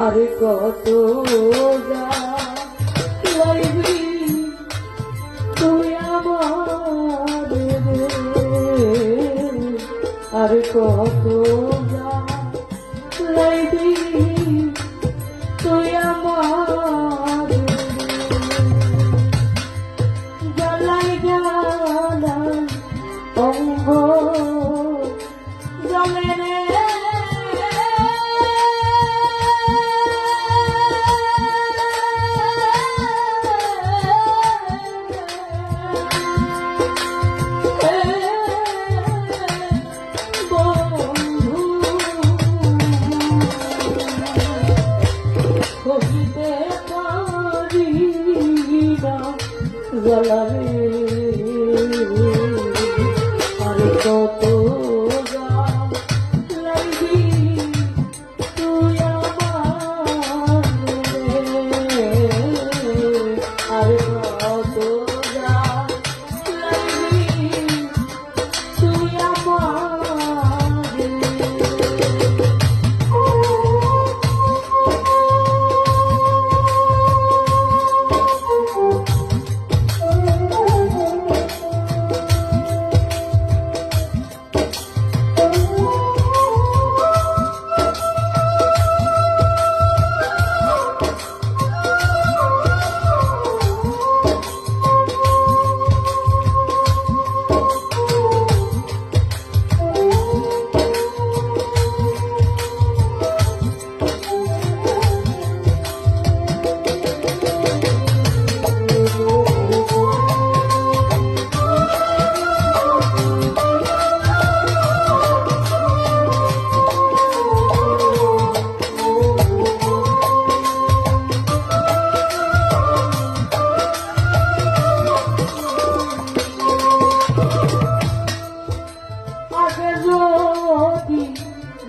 আর কত লাইবি তুই আমার আর কত লাইবি তুই আমার। জ্বালাই জ্বালাই অঙ্গ কহিতে পারি না গলারে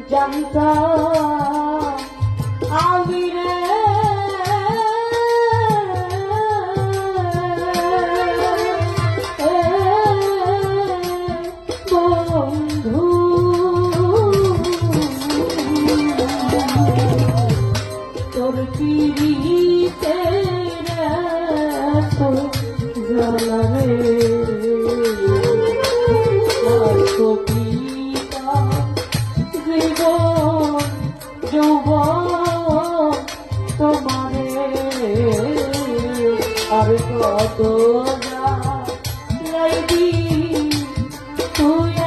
জানতাম আমি রে। বন্ধু। তোর কত তুই